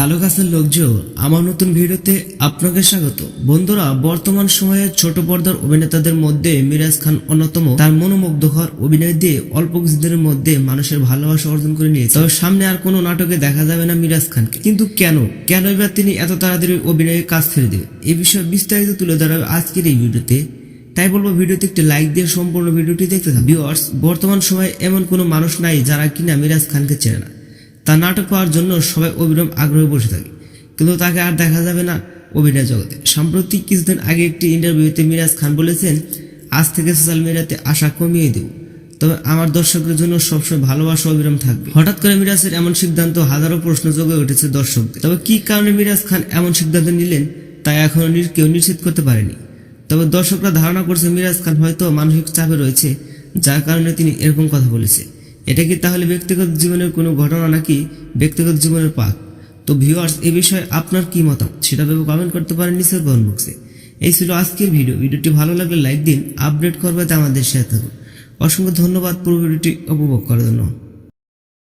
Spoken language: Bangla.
হ্যালো গাছের লোকজন, আমার নতুন ভিডিওতে আপনাকে স্বাগত। বন্ধুরা, বর্তমান সময়ে ছোট পর্দার অভিনেতাদের মধ্যে মিরাজ খান অন্যতম। তার মনোমুগ্ধকর অভিনয় দিয়ে অল্প কিছুদিনের মধ্যে মানুষের ভালোবাসা অর্জন করে নিয়েছে। তবে সামনে আর কোনো নাটকে দেখা যাবে না মিরাজ খানকে। কিন্তু কেন? কেন এবার তিনি এত তাড়াতাড়ি অভিনয়ে কাজ ছেড়ে দেবে? এই বিষয়ে বিস্তারিত তুলে ধরাবে আজকের এই ভিডিওতে। তাই বলব, ভিডিওতে একটি লাইক দিয়ে সম্পূর্ণ ভিডিওটি দেখতে থাকুন। বর্তমান সময়ে এমন কোনো মানুষ নাই যারা কিনা মিরাজ খানকে চেনে না। তার নাটক পাওয়ার জন্য সবাই অবিরাম আগ্রহে বসে থাকে। কিন্তু তাকে আর দেখা যাবে না অভিনয় জগতে। সাম্প্রতিক কিছুদিন আগে একটি ইন্টারভিউতে মিরাজ খান বলেছেন, আজ থেকে সোশ্যাল মিডিয়াতে আশা কমিয়ে দেব। তবে আমার দর্শকদের জন্য সবসময় ভালোবাসা অবিরাম থাকবে। হঠাৎ করে মিরাজের এমন সিদ্ধান্ত হাজারো প্রশ্ন যোগে উঠেছে দর্শকদের। তবে কি কারণে মিরাজ খান এমন সিদ্ধান্ত নিলেন, তা এখনও নি- কেউ নিশ্চিত করতে পারেনি। তবে দর্শকরা ধারণা করছে মিরাজ খান হয়তো মানসিক চাপে রয়েছে, যার কারণে তিনি এরকম কথা বলেছে। এটা কি তাহলে ব্যক্তিগত জীবনের কোনো ঘটনা নাকি ব্যক্তিগত জীবনের পাক তো ভিউয়ার্স এ বিষয়ে আপনার কি মতামত? সেটা ভেবে কমেন্ট করতে পারেন নিচের কমেন্ট বক্সে এই ছিল আজকের ভিডিও ভিডিওটি ভালো লাগলে লাইক দিন আপডেট করবে আমাদের সাথে থাকুন। অসংখ্য ধন্যবাদ। পুরো ভিডিওটি উপভোগ করার জন্য।